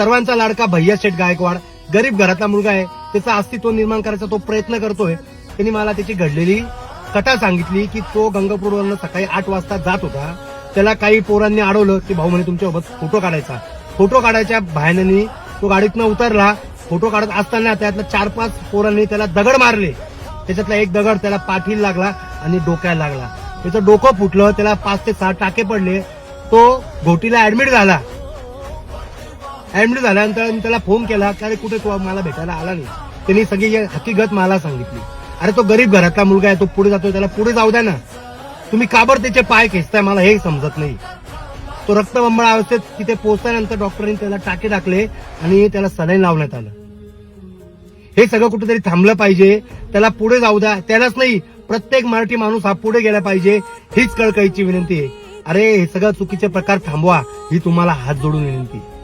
सर्वांचा लाडका भैया शेठ गायकवाड गरीब घरातला मुलगा आहे त्याचं अस्तित्व निर्माण करायचा तो प्रयत्न करतोय. त्यांनी मला त्याची घडलेली कथा सांगितली की तो गंगापूरवरनं सकाळी आठ वाजता जात होता. त्याला काही पोरांनी अडवलं की भाऊ म्हणे तुमच्यासोबत फोटो काढायचा. फोटो काढायच्या भायनांनी तो गाडीतनं उतरला. फोटो काढत असताना त्यातल्या चार पाच पोरांनी त्याला दगड मारले. त्याच्यातला एक दगड त्याला पाठीला लागला आणि डोक्याला लागला. त्याचं डोकं फुटलं त्याला पाच ते सहा टाके पडले. तो घोटीला ऍडमिट झाला. ऍडमिट झाल्यानंतर मी त्याला फोन केला की अरे कुठे तो मला भेटायला आला नाही. त्यांनी सगळी हकीकत मला सांगितली. अरे तो गरीब घरातला मुलगा आहे तो पुढे जातोय त्याला पुढे जाऊ द्या ना. तुम्ही काबर त्याचे पाय खेचताय? मला हे समजत नाही. तो रक्तबंबळा अवस्थेत तिथे पोहोचल्यानंतर डॉक्टरांनी त्याला टाके टाकले आणि त्याला सलाईन लावण्यात आलं. हे सगळं कुठेतरी थांबलं पाहिजे. त्याला पुढे जाऊ द्या. त्यालाच नाही प्रत्येक मराठी माणूस हा पुढे गेला पाहिजे. हीच कळकळीची विनंती आहे. अरे हे सगळं चुकीचे प्रकार थांबवा. ही तुम्हाला हात जोडून विनंती आहे.